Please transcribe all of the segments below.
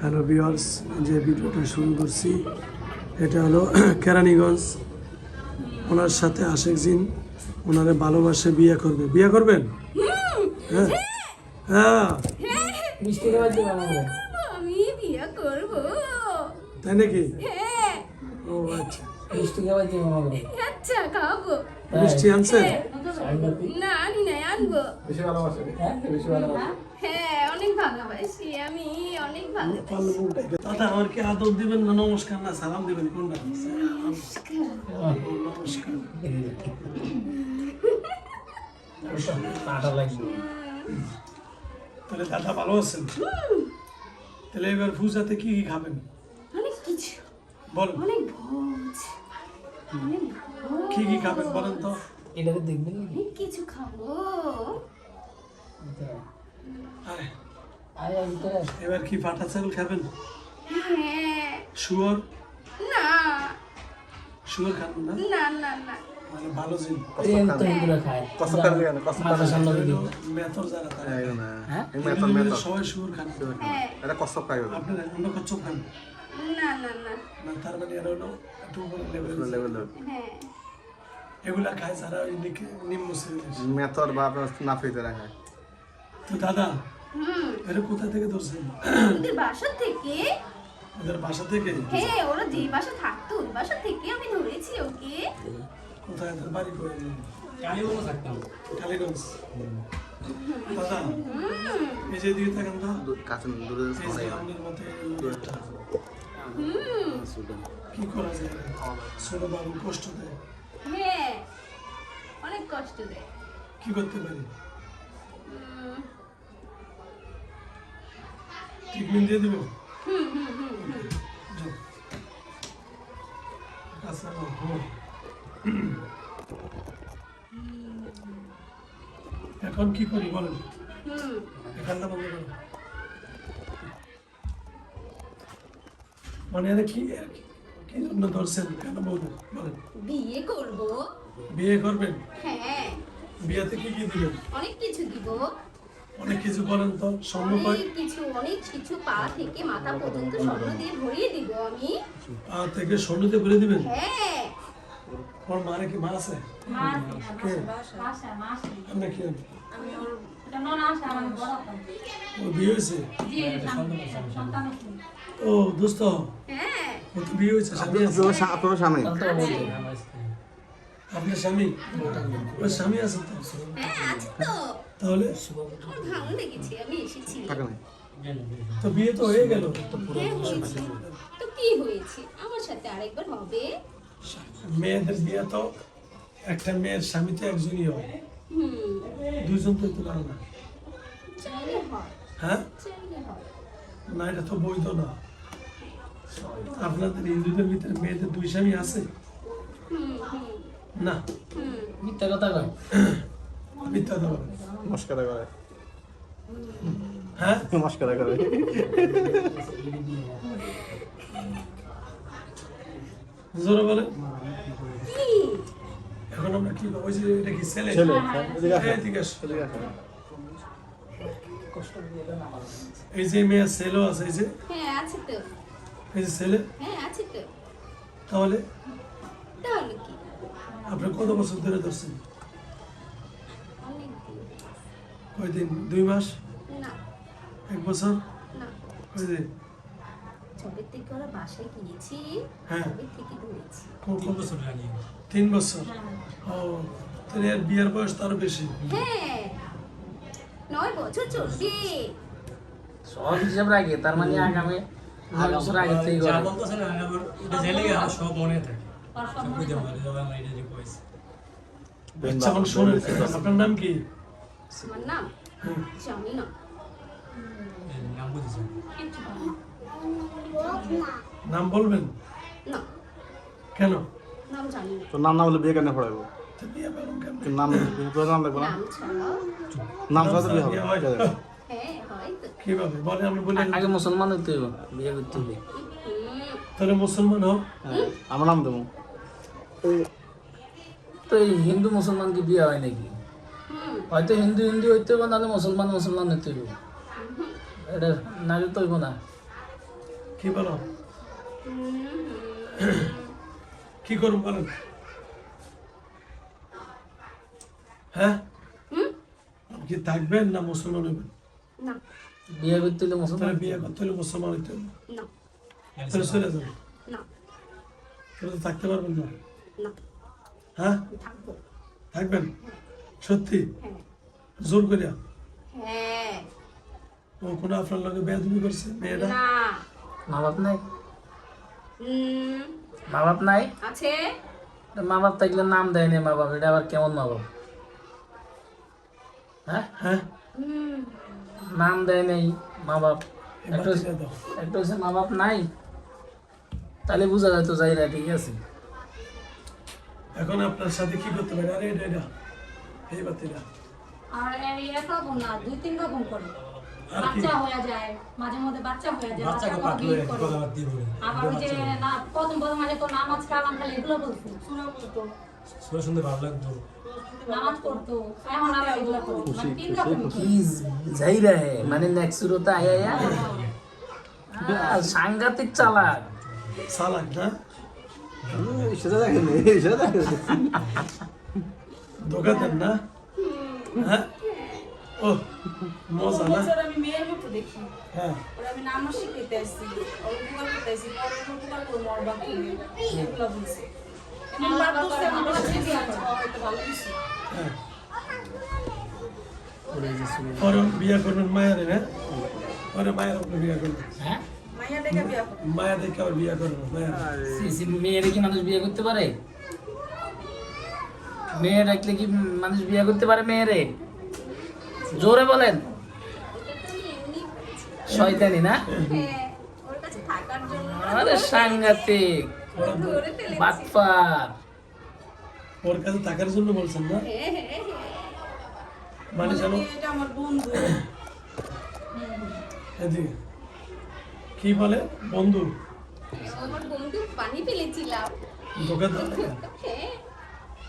Hello viewers যে ভিডিওটা শুরু করছি এটা হলো কেরানীগঞ্জ। ওনার সাথে আশেক জিন ওনারে ভালোবাসে বিয়ে করবে। বিয়ে করবেন? হ্যাঁ। হ্যাঁ। করব। তাই নাকি? হ্যাঁ। ও আচ্ছা। মিষ্টি খাবার দিবা আমাকে আচ্ছা খাব। মিষ্টি আনছেন? না আনি নাই আনব। হ্যাঁ। বেশি ভালো হ্যাঁ অনেক ভালোবাসি আমি অনেক ভালোবাসি দাদা আমার কি আদর দিবেন না নমস্কার না সালাম দিবেন? কোনটা? নমস্কার। তাহলে দাদা ভালো আছেন? তাহলে এবার পূজাতে কি কি খাবেন? অনেক কিছু। বল। অনেক ভোজ। কি কি খাবেন বলেন তো? এটাকে দেখবেন? কিছু খাব। আয়, এবার কি পাঠা ছাগল খাবেন? হ্যাঁ। শুয়োর? না। শুয়োর খাবেন না? না না না। মানে ভালো সামনে দিকে মেথর যারা তারা হ্যাঁ? সবাই শুয়োর খান হ্যাঁ। এটা কষ্ট পাই আপনারা অন্য খান। না না না। না তার মানে এরা হলো একটু লেভেল লেভেল হ্যাঁ। এগুলা খায় নিক- নিম্ন মেথর বা নাফিতে রাখা। তো দাদা এটা কোথা থেকে ধরছেন? ওদের বাসা থেকে। ওদের বাসা থেকে? হ্যাঁ ওরা যে বাসা থাকতো ওই বাসা থেকে আমি ধরেছি ওকে। কোথায়? এদের বাড়ি করে কালীগঞ্জ দাদা এই যে দিকে থাকেন না কাছে দূরে এই যে আমাদের মতে হুম। কি করা যায়? ছোট বাবু কষ্ট দেয়। হ্যাঁ অনেক কষ্ট দেয়। কি করতে পারি? ট্রিটমেন্ট দিয়ে দেবো। আচ্ছা ও। এখন কি করি বলেন? এখানটা বন্ধ করো। মানে এটা কি কি কি জন্য ধরছেন? কেন বলবেন বলেন। বিয়ে করব। বিয়ে করবেন? হ্যাঁ। বিয়েতে কি কি দিবেন? অনেক কিছু দিব। অনেক কিছু বলেন তো স্বর্ণ কিছু অনেক কিছু পা থেকে মাথা পর্যন্ত স্বর্ণ দিয়ে ভরিয়ে দিব আমি। পা থেকে স্বর্ণতে ভরে দিবেন? হ্যাঁ। আমার মারে কি? মা আছে কে আপনি কি? ও বিয়ে হয়েছে? ও দোস্ত হ্যাঁ। ও তো বিয়ে হয়েছে স্বামী আছে? আপনার সামনে আপনার স্বামী? ওর স্বামী আছে তো? হ্যাঁ আছে তো। তাহলে? আমার ভালো লেগেছে আমি এসেছি। থাকে না। তো বিয়ে তো হয়ে গেল। হয়েছে। তো কি হয়েছে? আমার সাথে আরেকবার হবে। মেয়েদের বিয়ে তো একটা মেয়ের স্বামী তো একজনই হয়। হুম। দুইজন তো হতে পারে না হ্যাঁ। চাইলে হয়। না এটা তো বৈধ না। আপনাদের হিন্দুদের ভিতরে মেয়েদের দুই স্বামী আছে? না? মিথ্যা কথা কয়। মিথ্যা মস্কারা করে হ্যাঁ মস্কারা করে জোরে বলে? এখন আমরা কি ওই যে এটা কি ছেলে? ছেলে এদিকে এই যে মেয়ে ছেলেও আছে এই যে? হ্যাঁ আছে তো। এই যে ছেলে? হ্যাঁ আছে তো। তাহলে? তাহলে কি? আপনি কত বছর ধরে ধরছেন? কয়দিন? দুই মাস? না। এক বছর? না। কয়দিন? যবে থেকে ওরা বাসায় গিয়েছি হ্যাঁ। তবে থেকে ধরেছি তিন বছর? ও তাহলে এর বিয়ের বয়স তো আরও বেশি। হ্যাঁ। নয় বছর চলবে। সব হিসাব রাখে তার মানে আগামী বছর আগে থেকে যা বলতেছে না আমার এটা জেলে গিয়ে সব মনে থাকে। সব বুঝতে পারি যখন আমরা এটা যে কইছি। আচ্ছা আপনার নাম কি? আমার নাম জানি না নাম নাম বলবেন না কেন নাম জানি না তোর নাম না বলে বিয়ে কেন? তোর নাম নাম লাগবে না নাম ছাড়া বিয়ে হবে। হয়। হ্যাঁ হয় তো। কীভাবে? বলে আমি বলি। আগে মুসলমান হবে বিয়ে করতে হবে তাহলে মুসলমান হোক। হ্যাঁ আমার নাম দেবো। তো এই হিন্দু মুসলমান কি বিয়ে হয় নাকি? হয়তো হিন্দু হিন্দু হইতে হবে নাহলে মুসলমান মুসলমান হইতে হবে এটা না তো হইব না। কি বলো? কি করুন বলেন হ্যাঁ? কি থাকবেন না মুসলমান হইবেন? না। বিয়ে করতে হলে মুসলমান বিয়ে করতে হলে মুসলমান হইতে হবে না। তাহলে চলে যাবেন না। তাহলে থাকতে পারবেন না? হ্যাঁ? থাকবেন? সত্যি? হ্যাঁ। জোর করিয়া? হ্যাঁ। ও কোনো আপনার লগে বেয়াদবি করছে মেয়েটা? না। মা বাপ নাই? মা বাপ নাই? আছে। মা বাপ থাকলে নাম দেয়নি মা বাপ এটা আবার কেমন মা বাপ হ্যাঁ। হ্যাঁ নাম দেয় নেই মা বাপ একটা একটা হচ্ছে মা বাপ নাই? তাহলে বোঝা যায় তো যাই না ঠিক আছে। এখন আপনার সাথে কি করতে পারে? আরে এটা। এই বাতিটা। আর এই এক না দুই তিন রকম করে। বাচ্চা হয়ে যায় মাঝে মধ্যে বাচ্চা হয়ে যায় বাচ্চা পাকলে বিয়ে করে আবার ওই যে না প্রথম প্রথম আগে তো নামাজ কালাম খালি এগুলো বলতো সুরা বলতো শুনে শুনতে ভালো লাগতো। নামাজ পড়তো এখন আবার এগুলো করতো মানে তিন রকম কি যাই রে মানে নেক্সট শুরুতে আয়া আয়া সাংঘাতিক চালাক। চালাক না? সেটা দেখেন সেটা দেখেন ধোকা দেন না হ্যাঁ ও মজা না আমি মেয়ের মতো দেখি হ্যাঁ ওরা আমি নামাজ শিখাইতে আসছি ওর উপকার করতে আসছি পরে করব বাকি এগুলো বলছে বিয়া হ্যাঁ করবেন মায়ের না পরে মায়ের আপনি বিয়া করবেন হ্যাঁ মাইয়া ডেকে বিয়া করো মায়া দেখে আবার বিয়া করবেন মেয়েরে কি মানুষ বিয়ে করতে পারে মেয়ে রাখলে কি মানুষ বিয়ে করতে পারে মেয়েরে? জোরে বলেন। শয়তানি না? হ্যাঁ ওর কাছে থাকার জন্য আরে সাংঘাতিক। ফেলেছি ওর কাছে থাকার জন্য বলছেন না? মানে জানো এটা আমার বন্ধু এদিকে কি বলে? বন্ধু। আমার বন্ধু পানি ফেলেছিলাম। হ্যাঁ।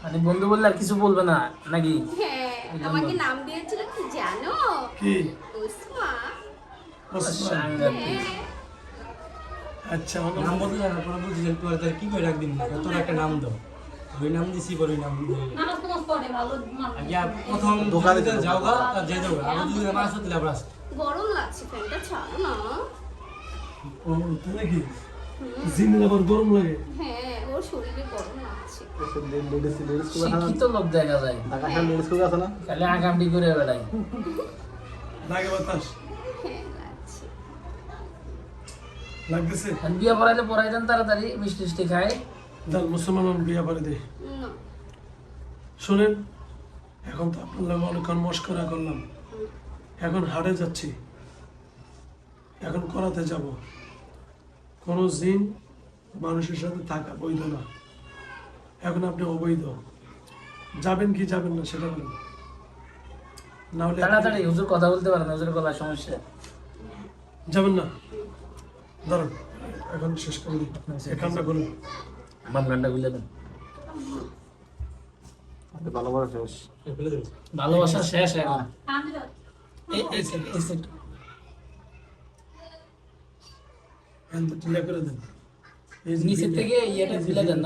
মানে বন্ধু বললে আর কিছু বলবে না নাকি? হ্যাঁ আমাকে নাম দিয়েছিল কি জানো? কি? উসমা হ্যাঁ। আচ্ছা। আমার নাম বলতে জানার পরে বলছি যে তোর তার কি করে রাখদিন তোর একটা নাম দাও। ওই নাম দিছি পরে ওই নাম। আগে প্রথম দোকানে যাও গা আর যাই যাও গা আবার যদি নাম আসো তাহলে আবার গরম লাগছে ফ্যানটা ছাড়ো না। ও তাই নাকি? আবার গরম লাগে। হ্যাঁ ওর শরীরে গরম লাগছে। শিক্ষিত লোক দেখা যায়। ঢাকা শহরে লেডিস স্কুল আছে না খালি আগামটি করে বেড়ায়। লাগে বাতাস লাগছে লাগতেছে আর পড়াইলে পড়াই দেন তাড়াতাড়ি মিষ্টি মিষ্টি খায় দাল মুসলমান বিয়া করে দে না। শুনেন এখন তো আপনার অনেকক্ষণ মস্করা করলাম। এখন হারে যাচ্ছি। এখন করাতে যাব। কোনো জিন মানুষের সাথে থাকা বৈধ না। এখন আপনি অবৈধ। যাবেন কি যাবেন না সেটা বলেন। না হলে তাড়াতাড়ি হুজুর কথা বলতে পারেন হুজুরের গলার সমস্যা। যাবেন না। ধরুন এখন শেষ করে দিই এই কামটা গানটা খুলে দেন। ভালো ভালো শেষ। ভালোবাসা শেষ এখন। এই করে দেন। নিচের থেকে ইয়েটা খুলে দেন।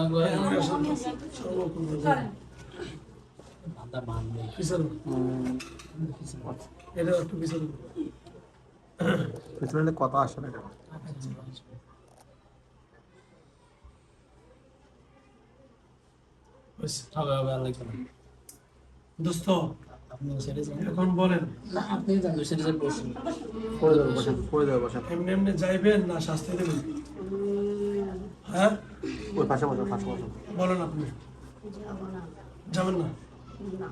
পিছনে আসে না দোস্ত আপনি সেরে যান। এখন বলেন। না আপনি যান। সেরে যান বসুন পড়ে যাবে বসেন। এমনি এমনি যাইবেন না শাস্তি দেবেন। হ্যাঁ? ওই পাশে বসো পাশে বসো। বলেন আপনি। না যাবেন না? না।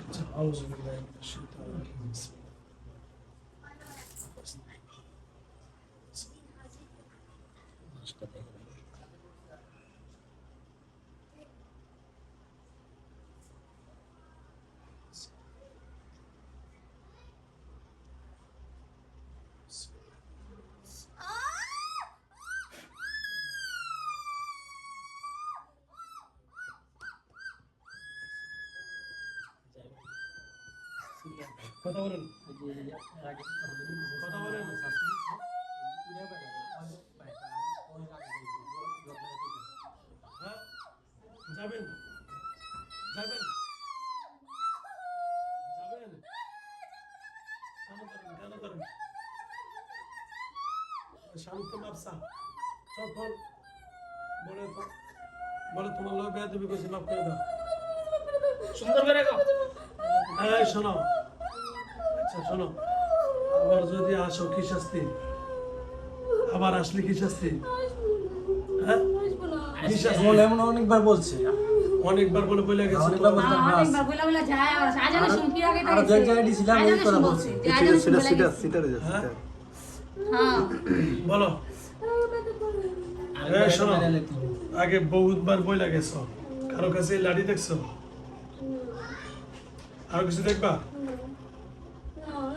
আচ্ছা আউযু বিল্লাহি মিনাশ শাইতানির রাজিম। কথা বলেন। কথা বলেন। হ্যাঁ? যাবেন। যাবেন। যাবেন। কেন করেন? কেন করেন? শান্ত মাপসা চল বলে বলে তোমার লোক বেয়া তুমি কইছি মাফ করে দাও। সুন্দর করে গো শোনো। আচ্ছা শোনো। আবার যদি আসো কি শাস্তি? আবার আসলে কি শাস্তি? হ্যাঁ? কি শাস্তি? বলে এমন অনেকবার বলছে। অনেকবার বলে বলে গেছে। অনেকবার বলছে হ্যাঁ, অনেকবার যায় আর আগে আরও কথা বলছে। যাচ্ছে হ্যাঁ? বলো। শোনো। আগে বহুতবার বইলা গেছো। কারও কাছে লাঠি দেখছ? আর কিছু দেখবা?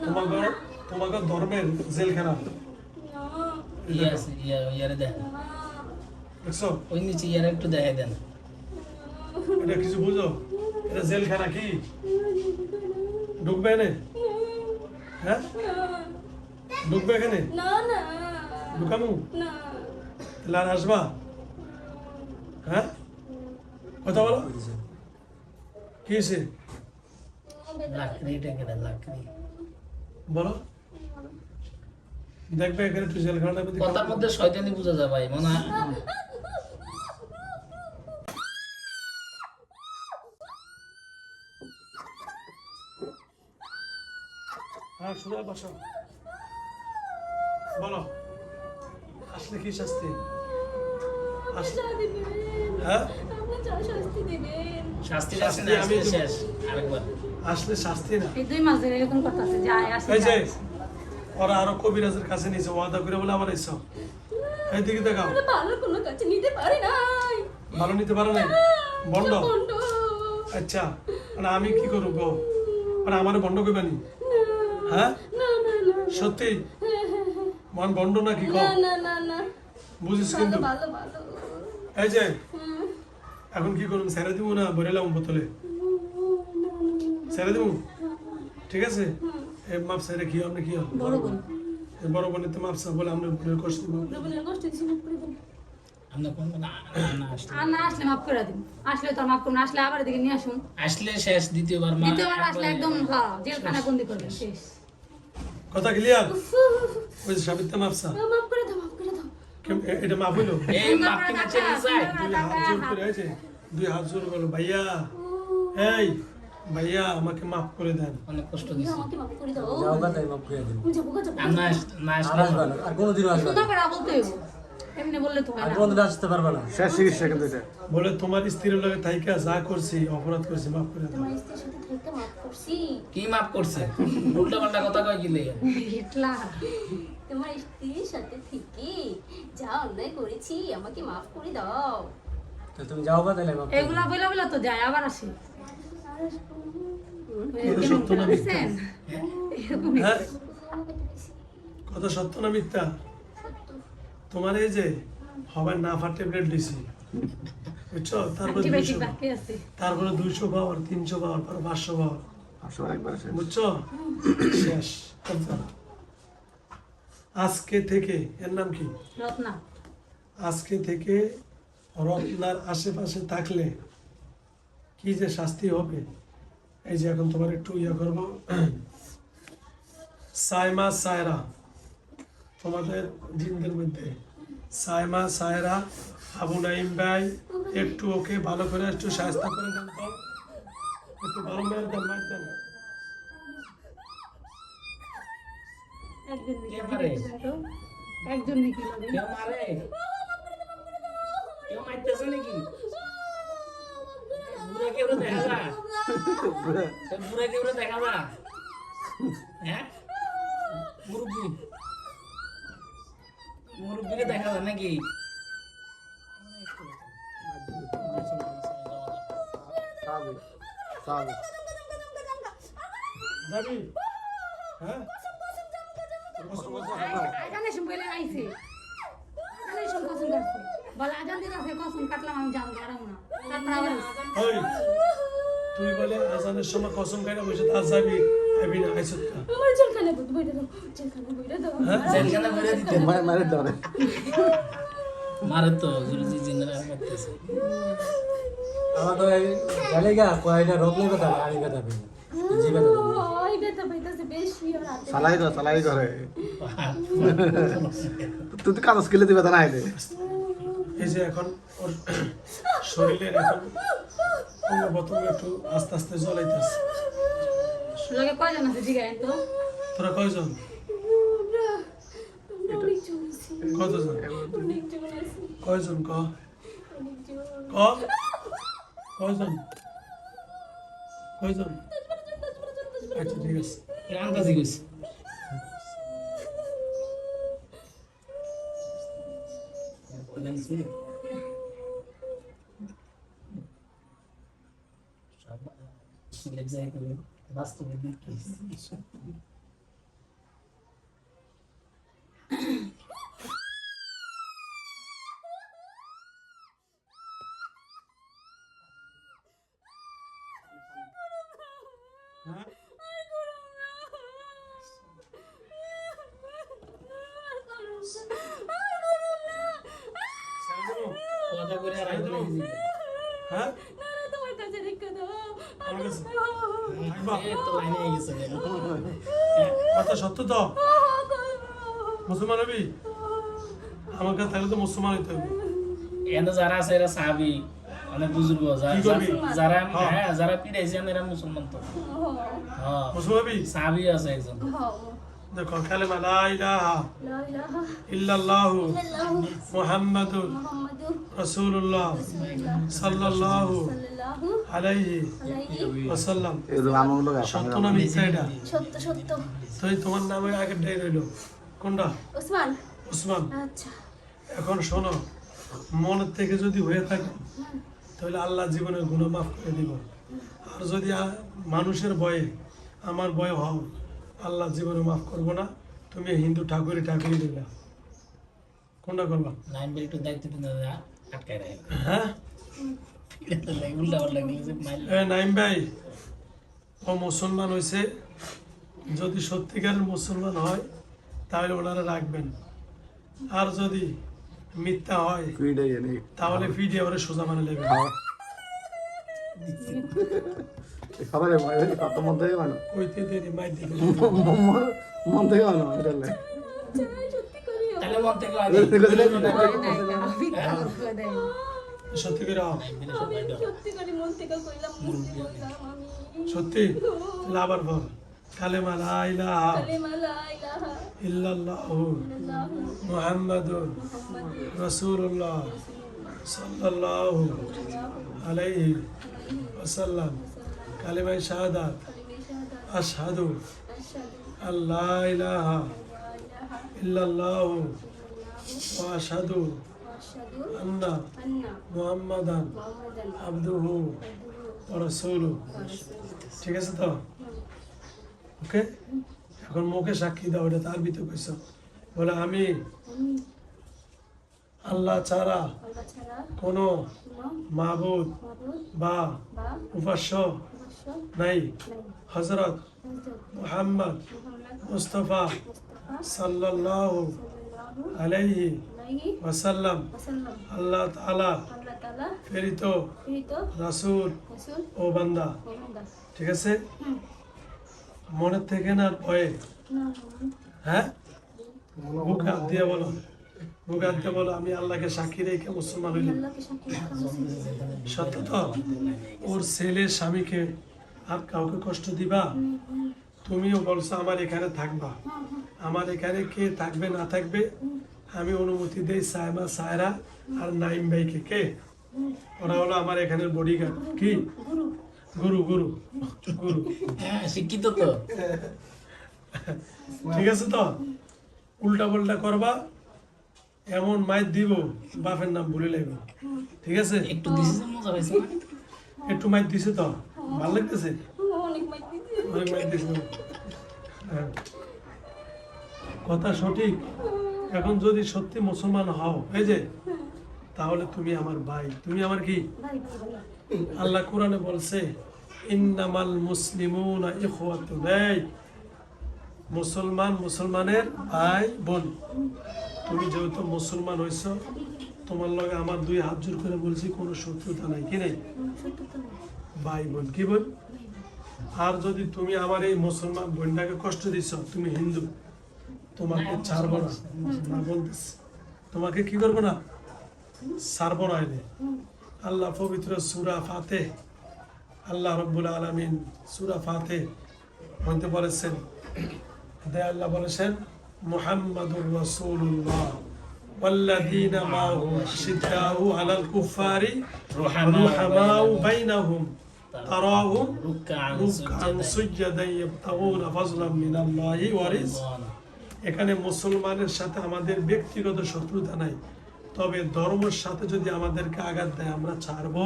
তোমাকে তোমাকে ধর্মের জেলখানা। ইয়ে ইয়ে, ইয়ারে দেখ। দেখছ? ওই নিচে ইয়ারে একটু দেখাই দেন। এটা কিছু বুঝো এটা জেলখানা কি? ঢুকবে এনে? হ্যাঁ ঢুকবে এখানে? না না। ঢুকামু? তাহলে আর আসবা হ্যাঁ কথা বলো। কি হয়েছে? কেটে লাকড়ি। বলো। দেখবে এখানে মধ্যে কথার মধ্যে শয়তানি বোঝা যায় ভাই মনে হয় হ্যাঁ শুনে বসো। বলো। আসলে কি শাস্তি? আসলে হ্যাঁ? শাস্তি শাস্তি শাস্তি শাস্তি আমি। শেষ আরেকবার। আসলে শাস্তি না। এই দুই মাস ধরে এরকম করতেছে যায় আসে এই যে ওরা আরও কবিরাজের কাছে নিয়েছে ওয়াদা করে বলে আবার এসো এইদিকে দেখাও ভালো কোনো কাছে নিতে পারি নাই। ভালো নিতে পারো না বন্ড আচ্ছা মানে আমি কি করব? গো মানে আমার বন্ড কইবানি হ্যাঁ? না না না সত্যি? মন বন্ড না কি না কম না না না। বুঝিস কিন্তু। এই যে এখন কি করুন ছেড়ে দিব না ভরেলাম বোতলে? ছেড়ে দিব? ঠিক আছে? এ মাপ ছেড়ে কি আপনি কি বড় বোন। এ বড় বোনের তো মাপসা বলে আমরা বোনের কষ্ট দিব রবীন্দ্র কষ্ট দিছি না করে দেন আমরা কোন না না আসলে আর না আসলে মাফ করে দিন আসলে তো আর মাফ করুন আসলে আবার এদিকে নিয়ে আসুন। আসলে শেষ দ্বিতীয়বার আসলে একদম হ্যাঁ জেলখানা বন্দি করবেন শেষ। কথা ক্লিয়ার ওই যে সাবিত্তা মাপসা মাফ করে দাও মাফ করে দাও। এটা মাপ হইল? মাপ কি নিচে দুই হাত জোর করে আছে দুই হাত জোর করল ভাইয়া। এই ভাইয়া আমাকে মাফ করে দেন। অনেক কষ্ট দিছি আমাকে মাফ করে দাও। যাও গা তাই মাফ করে দিন যাব গো যাব। আর না না আসবে না আর আসবে না। বলতে হইব এমনি বললে তো আর কোনোদিন আসতে পারবে না। শেষ চিকিৎসা কিন্তু এটা। বলে তোমার স্ত্রীর লগে থাইকা যা করছি অপরাধ করছি মাফ করে দাও। তোমার স্ত্রীর সাথে থাকতে মাফ করছি। কি উল্টা পাল্টা কথা কয় কি লেগে হেটলা তোমার স্ত্রীর সাথে থেকে যা অন্যায় করেছি আমাকে মাফ করে দাও। তো তুমি যাও গা তাহলে মাফ এগুলা বইলা বইলা তো যায় আবার আসে। সত্য না মিথ্যা? বুঝছেন? এরকমই। হ্যাঁ? কথা সত্য না মিথ্যা? তোমার এই যে হবার না ফার ট্যাবলেট দিছি। বুঝছ? তারপরে দুইশো তারপরে দুইশো পাওয়ার তিনশো পাওয়ার পর পাঁচশো পাওয়ার। বুঝছ? শেষ। আজকে থেকে এর নাম কি? আজকে থেকে রত্নার আশেপাশে থাকলে কি যে শাস্তি হবে? এই যে এখন তোমার একটু ইয়ে করব। সাইমা সায়রা। তোমাদের জিনদের মধ্যে। সাইমা সায়রা আবু নাইম ভাই একটু ওকে ভালো করে একটু সাহায্য করে দেন তো। একটু ভালো মেয়ের দেন মার? দেন একজন নাকি লাগে কেউ মারে? কেউ মারতেছে নাকি? বুড়া কেউ দেখা বুড়া। হ্যাঁ? মুরব্বী। মুরব্বীকে যায় নাকি? যাবি হ্যাঁ? আইছে। সময় কসম কাটছে বলে আজান দিন আছে কসম কাটলাম আমি যাব গেলাম না। তুই বলে আজানের সময় কসম খাই না বসে তার যাবি এবি না আইসত কা আমার জেলখানে বইটা দাও জেলখানে বইটা দাও। হ্যাঁ? জেলখানা করে দিতে ধরে। মারে তো গুরুজি জিন্দরা করতেছে আমার তো এই জায়গা কয়টা নেই কথা আমি কথা বলি ওই বেশি সালাই সালাই করে তুই তো দিবে না এই যে এখন ওর শরীরের এখন অঙ্গ প্রত্যঙ্গ একটু আস্তে আস্তে জ্বলাইতেছে। লোকে কয়জন আছে? জিগায় তো। তোরা কয়জন? কতজন? কয়জন ক? ক? কয়জন? কয়জন? আচ্ছা ঠিক আছে। আন্দাজি গেছে বাস্তবে দেখি হ্যাঁ কথা করে আর আগে লেগে যেতে। হ্যাঁ তোমার কাছে রেখে দাও আমার কাছে থাকবা এই তো লাইনে হয়ে গেছে রে। কথা সত্য তো? মুসলমান হবি? আমার কাছে থাকলে তো মুসলমান হইতে হবে। এখানে যারা আছে এরা সাহাবি অনেক বুজুর্গ। যা- কি করবি? যারা হ্যাঁ। হ্যাঁ যারা পিড়াইছে এরা মুসলমান তো। হ্যাঁ। মুসলমান হবি? সাহাবি আছে একজন। দেখো কালেমা লা ইলাহা লা ইলাহা ইল্লাল্লাহু ইল্লাল্লাহু মুহাম্মাদুর মুহাম্মাদুর রাসূলুল্লাহ সাল্লাল্লাহু সাল্লাল্লাহু আলাইহি ওয়াসাল্লাম। সত্য না মিথ্যা এটা? সত্য সত্য। তো তোমার নামে আগেরটাই রইল। কোনটা? ওসমান। উসমান আচ্ছা। এখন শোনো মনের থেকে যদি হয়ে থাকে তাহলে আল্লাহ জীবনের গুণ মাফ করে দিব। আর যদি মানুষের ভয়ে আমার ভয় হও আল্লাহ জীবনে মাফ করব না। তুমি হিন্দু ঠাকুরি ঠাকুরি দেবে। কোনটা করবা? নাইন বেল একটু দায়িত্ব হ্যাঁ? নাইম ভাই ও মুসলমান হয়েছে যদি সত্যিকারের মুসলমান হয় তাহলে ওনারা রাখবেন। আর যদি মিথ্যা হয় তাহলে ফিডে ওরা সোজা মানে নেবেন। সবাই কত মন থেকে মানো কইতে দেরি মাই দিকে মন থেকে তাহলে মন সত্যি করে সত্যি আবার বল। কালেমা লা ইলাহা ইল্লাল্লাহু মুহাম্মাদুর রাসূলুল্লাহ সাল্লাল্লাহু আলাইহি ওয়াসাল্লাম। কালেমা শাহাদাত। আশহাদু আশহাদু আল্লা ইলাহা ইল্লাল্লাহু ওয়া আশহাদু ঠিক আছে তো? ওকে? এখন মুখে সাক্ষী দাও এটা তার ভিতরে কইছ। বলে আমি আল্লাহ ছাড়া কোনো মাবুদ বা উপাস্য নাই। হজরত হযরত মুহাম্মদ মুস্তফা সাল্লাল্লাহু আলাইহি ওয়াসাল্লাম। আল্লাহ তাআলা আল্লাহ তাআলা প্রেরিত প্রেরিত রাসূল রাসূল ও বান্দা। ঠিক আছে। মনের থেকে না ভয়ে? না হ্যাঁ? মুখে হাত দিয়ে বলো। মুখে হাত দিয়ে বলো আমি আল্লাহকে সাক্ষী রেখে মুসলমান হইলাম। সত্য তো? ওর ছেলের স্বামীকে আর কাউকে কষ্ট দিবা? তুমিও বলছো আমার এখানে থাকবা। আমার এখানে কে থাকবে না থাকবে? আমি অনুমতি দেই সায়মা সায়রা আর নাইম ভাইকে কে? ওরা হলো আমার এখানের বডিগার্ড কি? গুরু গুরু। গুরু। হ্যাঁ শিক্ষিত তো। ঠিক আছে তো? উল্টা পাল্টা করবা এমন মাইর দিব বাপের নাম ভুলে লাগবে। ঠিক আছে? একটু দিছি মজা পাইছে না? একটু মাইর দিছে তো? ভালো লাগতেছে? অনেক মাইর দিছে। হ্যাঁ। কথা সঠিক। এখন যদি সত্যি মুসলমান হও এই যে তাহলে তুমি আমার ভাই। তুমি আমার কি? আল্লাহ কোরআনে বলছে ইন্নামাল মুসলিমুনা মুসলমান মুসলমানের ভাই বোন। তুমি যেহেতু মুসলমান হইছ তোমার লগে আমার দুই হাত জোর করে বলছি কোনো শত্রুতা নাই। কি নাই। ভাই বোন। কি বোন? আর যদি তুমি আমার এই মুসলমান বোনটাকে কষ্ট দিছ তুমি হিন্দু তোমাকে ছাড়বো না না বলতেছি তোমাকে কি করবো না ছাড়বো না এনে আল্লাহ পবিত্র সুরা ফাতে আল্লাহ রব্বুল আলমিন সুরা ফাতে বলতে বলেছেন দে আল্লাহ বলেছেন মুহাম্মাদুর রাসূলুল্লাহ والذين معه أشداء على الكفار رحماء بينهم تراهم রুক্কান ركعا سجدا يبتغون فضلا من الله ورزقا এখানে মুসলমানের সাথে আমাদের ব্যক্তিগত শত্রুতা নাই। তবে ধর্মের সাথে যদি আমাদেরকে আঘাত দেয়, আমরা ছাড়বো।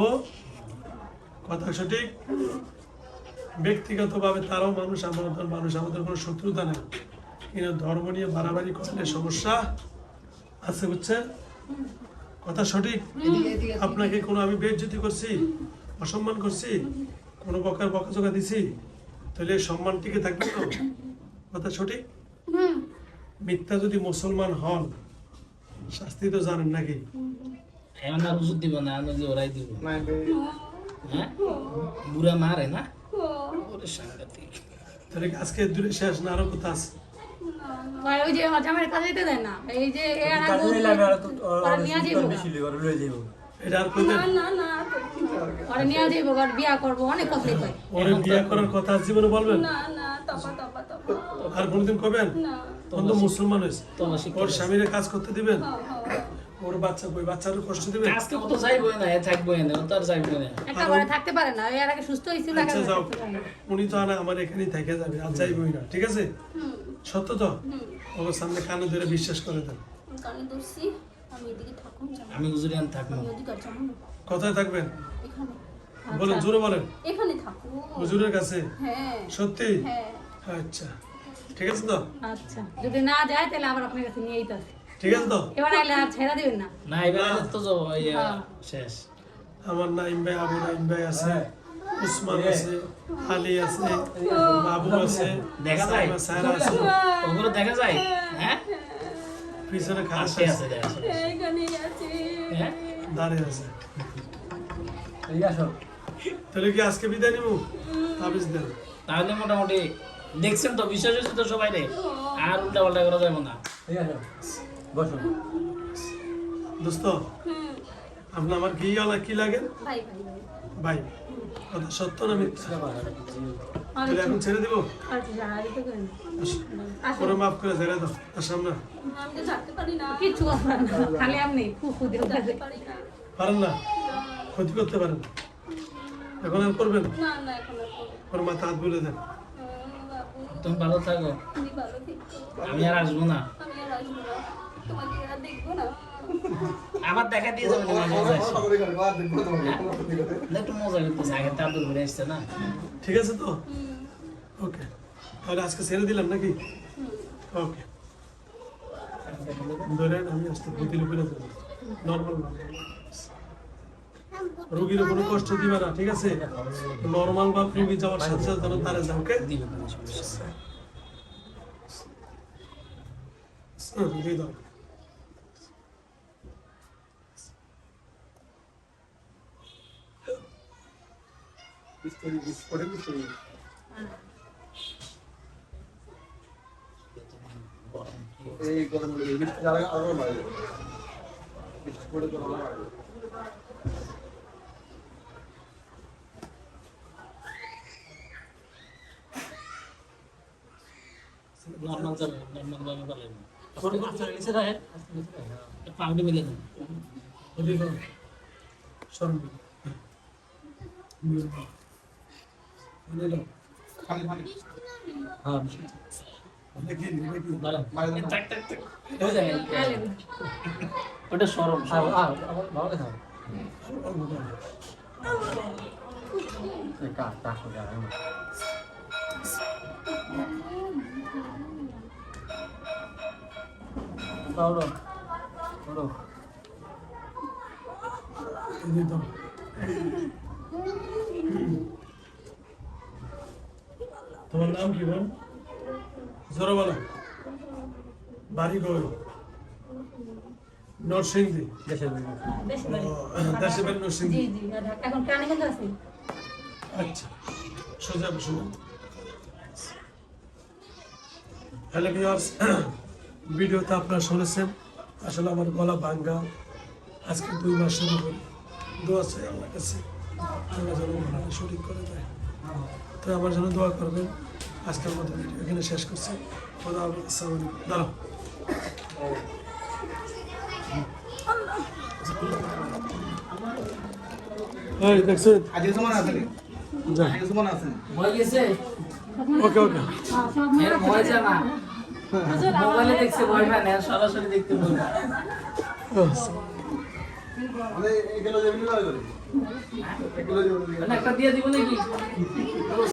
কথা সঠিক? ব্যক্তিগতভাবে তারাও মানুষ আমাদের মানুষ, আমাদের কোনো শত্রুতা নেই। কিন্তু ধর্ম নিয়ে বাড়াবাড়ি করলে সমস্যা আছে, বুঝছেন? কথা সঠিক? আপনাকে কোনো আমি বেজ্জতি করছি? অসম্মান করছি? কোনো প্রকার বকাঝকা দিছি? তাহলে সম্মান টিকে থাকবে তো? কথা সঠিক? মিথ্যা যদি মুসলমান হন শাস্তি তো জানেন নাকি? এখন আর ওষুধ দিব না আমি ওরাই দিব। হ্যাঁ? বুড়া মারে না? ওরে সাংঘাতিক। তাহলে আজকে দূরে শেষ না আরও কোথা আছে? ভাই ওই যে আমার জামাইয়ের কাজে দিতে না। এই যে এ আর কাজে বউ- আর তো ওরা নিয়ে যাইবো। বেশি লিগর লয়ে যাইব। এটা আর কইতেন না না আর করব না। ওরা নিয়ে যাইবো আর বিয়া করব অনেক ওরে বিয়ে করার কথা জীবনে বলবেন? না না তপা তপা তপা আর কোনোদিন কবেন? না। তখন তো মুসলমান হয়েছে। ওর স্বামীরে কাজ করতে দিবেন? হ্যাঁ, হ্যাঁ। ওর বাচ্চা বাচ্চারও কষ্ট দিবেন? আজকে কত যাইবই না এ থাকবই না ও তো আর যাইবই না। একটা ঘরে থাকতে পারে না এর আগে সুস্থ হয়েছিল আগে আচ্ছা যাও। উনি তো আনা আমার এখানেই থেকে যাবে আর যাইবই না ঠিক আছে? সত্য তো? ওর সামনে কানে ধরে বিশ্বাস করে দেন। আমি কানে ধরছি আমি এদিকে থাকুন আমি গুজরিয়ান থাকব। কোথায় থাকবেন? এখানে। বলেন জোরে বলেন। এখানে থাকো হুজুরের কাছে? হ্যাঁ। সত্যি? হ্যাঁ। আচ্ছা। ঠিক আছে তো? আচ্ছা যদি না যায় তাহলে আবার আপনার কাছে নিয়েই আসে। ঠিক আছে তো? এবার আইলে আর ছেড়া দিবেন না? না এবার তো যাব হ্যাঁ। শেষ। আমার নাইম ভাই আবু নাইম ভাই আছে উসমান আছে আলী আছে বাবু আছে দেখা যায়? সায়রা আছে। ওগুলো দেখা যায়? হ্যাঁ? পিছনে খারাপ আছে। এখানে আছে। হ্যাঁ? দাঁড়িয়ে আছে। এই আসো। তাহলে কি আজকে বিদায় নিবো? তাবিজ দেন। তাহলে মোটামুটি দেখছেন তো বিশ্বাস হয়েছে তো সবাই রে। আর উল্টা পাল্টা করা যাবে না। বসো। দোস্ত আপনি আমার কি আলা কি লাগে? ভাই ভাই। কথা সত্য না মিথ্যা? তাহলে এখন ছেড়ে দিব? কিছু করেন। আসো। ওরে মাফ করে ছেড়ে দাও আসলাম না আমি তো থাকতে পারি না। কিচ্ছু করবেন না। খালি আপনি পারেন না? ক্ষতি করতে পারেন এখন আর করবেন। ওর মাথা হাত বুলে দেন। তুমি ভালো থাকো। তুমি ভালো থেকো। আমি আর আসব না। আমি আর আসব না। তোমাকে আর দেখব না। আবার দেখা দিয়ে যাবে একটু মজা করতেছে। আগে দূর ঘুরে আসছে না। ঠিক আছে তো? ওকে। তাহলে আজকে ছেড়ে দিলাম নাকি? ওকে। ধরেন আমি আসতে নর্মাল। রোগীর কোনো কষ্ট দিবে না ঠিক আছে? নর্মাল বা রোগী যাওয়ার সাথে সাথে যেন তারা যাও ওকে? এই জায়গা আরও লাগে মিষ্টি পড়ে তো ভালো লাগে নর্মাল চলে নর্মাল ভাবে নিচে পাউডি মিলে দেন। ওদিকে দাও। সরুন মানে দাও। হ্যাঁ। দেখি দেখি ওড়ো ওড়ো এদিকে নাম কি বোন জোরে বলো বাড়ি কই নরসিংদী। বাড়ি। বাড়ি। আচ্ছা সোজা হ্যালো ভিউয়ার্স। ভিডিওতে আপনারা শুনেছেন। আসলে আমার গলা ভাঙ্গা। আজকে দুই মাসের উপর দোয়া চাই আমার কাছে। আল্লাহ যেন গলাটা সঠিক করে দেয়। তো আমার জন্য দোয়া করবেন। আজকের মতো ভিডিও এখানে শেষ করছি। খোদা হাফেজ, দাঁড়াও। এই আজকে সমান আছে যা। আজকে সমান আছে। ভয় গেছে? ওকে ওকে। জানা। মোবাইলে দেখছে সরাসরি দেখতে বলবে মানে একটা দিয়ে দিব নাকি?